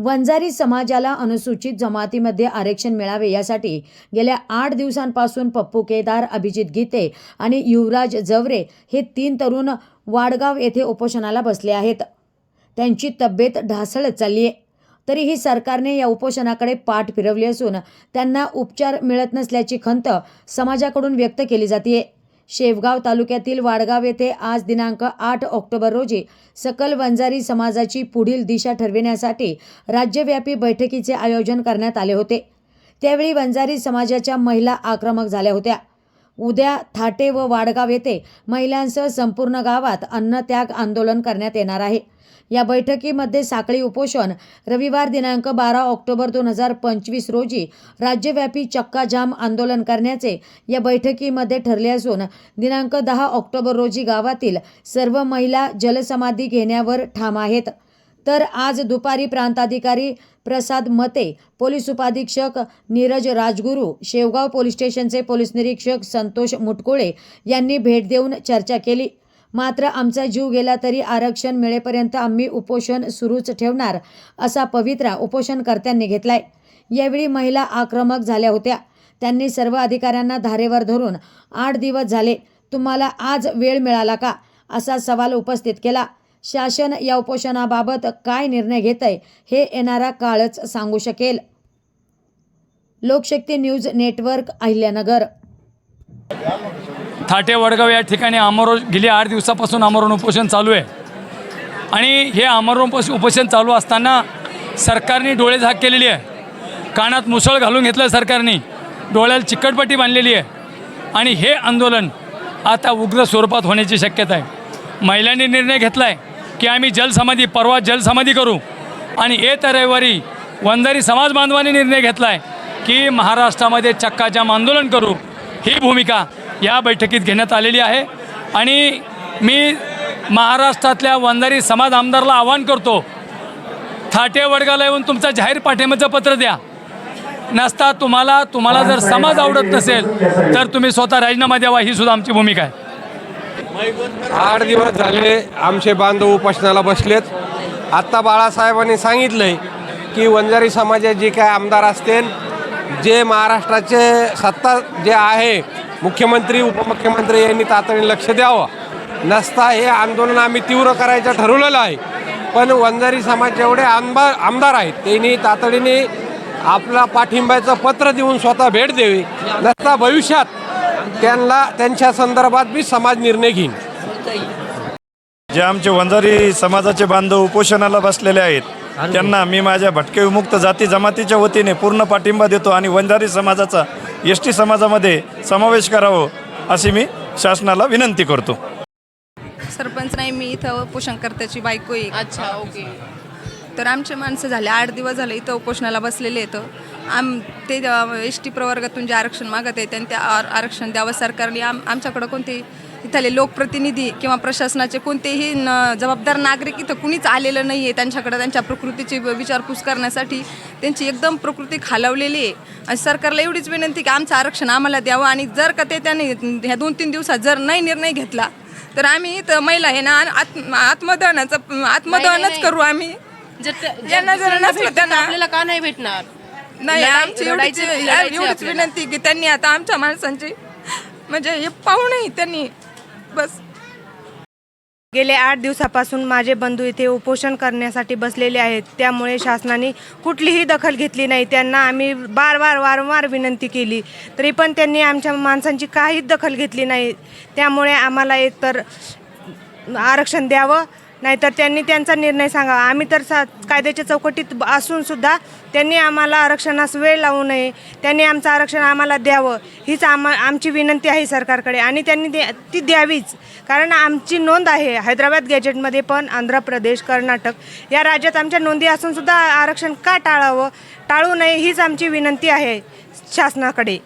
वंजारी समाजाला अनुसूचित जमातीमध्ये आरक्षण मिळावे यासाठी गेल्या आठ दिवसांपासून पप्पू केदार अभिजित गीते आणि युवराज जवरे हे तीन तरुण वाडगाव येथे उपोषणाला बसले आहेत. त्यांची तब्येत ढासळत चालली आहे. तरीही सरकारने या उपोषणाकडे पाठ फिरवली असून त्यांना उपचार मिळत नसल्याची खंत समाजाकडून व्यक्त केली जाते शेवगाव तालुक्यातील वाडगाव येथे आज दिनांक आठ ऑक्टोबर रोजी सकल वंजारी समाजाची पुढील दिशा ठरविण्यासाठी राज्यव्यापी बैठकीचे आयोजन करण्यात आले होते. त्यावेळी वंजारी समाजाच्या महिला आक्रमक झाल्या होत्या. उद्या थाटे व वाडगाव येथे महिलांसह संपूर्ण गावात अन्नत्याग आंदोलन करण्यात येणार आहे. या बैठकीमध्ये साखळी उपोषण रविवार दिनांक बारा ऑक्टोबर दोन हजार पंचवीस रोजी राज्यव्यापी चक्काजाम आंदोलन करण्याचे या बैठकीमध्ये ठरले असून दिनांक दहा ऑक्टोबर रोजी गावातील सर्व महिला जलसमाधी घेण्यावर ठाम आहेत. तर आज दुपारी प्रांताधिकारी प्रसाद मते पोलीस उपाधीक्षक नीरज राजगुरू शेवगाव पोलीस स्टेशनचे पोलीस निरीक्षक संतोष मुटकुळे यांनी भेट देऊन चर्चा केली. मात्र आमचा जीव गेला तरी आरक्षण मिळेपर्यंत आम्ही उपोषण सुरूच ठेवणार असा पवित्रा उपोषणकर्त्यांनी घेतलाय. यावेळी महिला आक्रमक झाल्या होत्या. त्यांनी सर्व अधिकाऱ्यांना धारेवर धरून आठ दिवस झाले तुम्हाला आज वेळ मिळाला का? असा सवाल उपस्थित केला. शासन या उपोषणाबाबत काय निर्णय घेत आहे हे येणारा काळच सांगू शकेल. Lokshakti news network Ahilyanagar. Thate Vadgaon या ठिकाणी आमरण गेली आठ दिवसापासून आमरण उपोषण चालू आहे. आणि हे आमरण उपोष उपोषण चालू असताना सरकारने डोळे झाक केलेली आहे. कानात मुसळ घालून घेतलं सरकारने. डोळ्याला चिकटपट्टी बांधलेली आहे. आणि हे आंदोलन आता उग्र स्वरूपात होण्याची शक्यता आहे. महिलांनी निर्णय घेतला आहे की आम्ही जलसमाधी परवा जलसमाधी करू. आणि येत्या रविवारी वंजारी समाज बांधवांनी निर्णय घेतला आहे की महाराष्ट्रामध्ये चक्काजाम आंदोलन करू. ही भूमिका या बैठकीत घेण्यात आलेली आहे. आणि मी महाराष्ट्रातल्या वंजारी समाज आमदारला आवाहन करतो थाटे वडगाला येऊन तुमचं जाहीर पाठिंब्याचं पत्र द्या. नसता तुम्हाला तुम्हाला जर समाज आवडत नसेल तर तुम्ही स्वतः राजीनामा द्यावा ही सुद्धा आमची भूमिका आहे. आठ दिवस झाले आमचे बांधव उपासनाला बसलेत. आत्ता बाळासाहेबांनी सांगितलंय की वंजारी समाजात जे काय आमदार असतील जे महाराष्ट्राचे सत्ता जे आहे मुख्यमंत्री उपमुख्यमंत्री यांनी तातडीने लक्ष द्यावं. नसता हे आंदोलन आम्ही तीव्र करायचं ठरवलेलं आहे. पण वंजारी समाज जेवढे आमदार आमदार आहेत त्यांनी तातडीने आपला पाठिंब्याचं पत्र देऊन स्वतः भेट द्यावी. नसता भविष्यात त्यांना त्यांच्या संदर्भात मी समाज निर्णय घेईन. जे आमचे वंजारी समाजाचे बांधव उपोषणाला बसलेले आहेत त्यांना मी माझ्या भटके विमुक्त जाती जमातीच्या वतीने पूर्ण पाठिंबा देतो आणि वंजारी समाजाचा एस टी समाजामध्ये समावेश करावं अशी मी शासनाला विनंती करतो. सरपंच नाही मी इथं उपोषणकर्त्याची बायको आहे. अच्छा ओके. तर आमचे माणसं झाले आठ दिवस झाले इथं उपोषणाला बसलेले आहेत. आम ते एस टी प्रवर्गातून जे आरक्षण मागत आहे त्यांनी ते आर- आरक्षण द्यावं सरकारने. आम आमच्याकडं कोणते इथले लोकप्रतिनिधी किंवा प्रशासनाचे कोणतेही न जबाबदार नागरिक इथं कुणीच आलेलं नाही आहे त्यांच्याकडं त्यांच्या प्रकृतीची विचारपूस करण्यासाठी त्यांची एकदम प्रकृती खालावलेली आहे आणि सरकारला एवढीच विनंती की आमचं आरक्षण आम्हाला द्यावं आणि जर का ते त्यांनी ह्या दोन तीन दिवसात जर नाही निर्णय घेतला तर आम्ही इथं महिला आहे ना आत्म आत्मदहनाचं आत्मदहनच. करू आम्ही ज्यांना जर नसलं त्यांना- आपल्याला का नाही भेटणार नाही आमची एवढीच. विनंती की त्यांनी आता आमच्या माणसांची म्हणजे हे पाहू नाही त्यांनी बस. गेले आठ दिवसापासून माझे बंधू इथे उपोषण करण्यासाठी बसलेले आहेत. त्यामुळे शासनाने कुठलीही दखल घेतली नाही. त्यांना आम्ही बार बार वारंवार विनंती केली. तरी पण त्यांनी आमच्या माणसांची काहीच दखल घेतली नाही. त्यामुळे आम्हाला एकतर आरक्षण द्यावं नाहीतर त्यांनी त्यांचा निर्णय सांगावा. आम्ही तर सा कायद्याच्या चौकटीत असूनसुद्धा असून सुद्धा त्यांनी आम्हाला आरक्षणास वेळ लावू नये. त्यांनी आमचं आरक्षण आम्हाला द्यावं. हीच आम्हा आमची विनंती आहे सरकारकडे आणि त्यांनी द्या ती द्यावीच. कारण आमची नोंद आहे हैदराबाद गॅजेटमध्ये पण आंध्र प्रदेश कर्नाटक या राज्यात आमच्या नोंदी असूनसुद्धा आरक्षण का टाळावं? टाळू नये हीच आमची विनंती आहे शासनाकडे.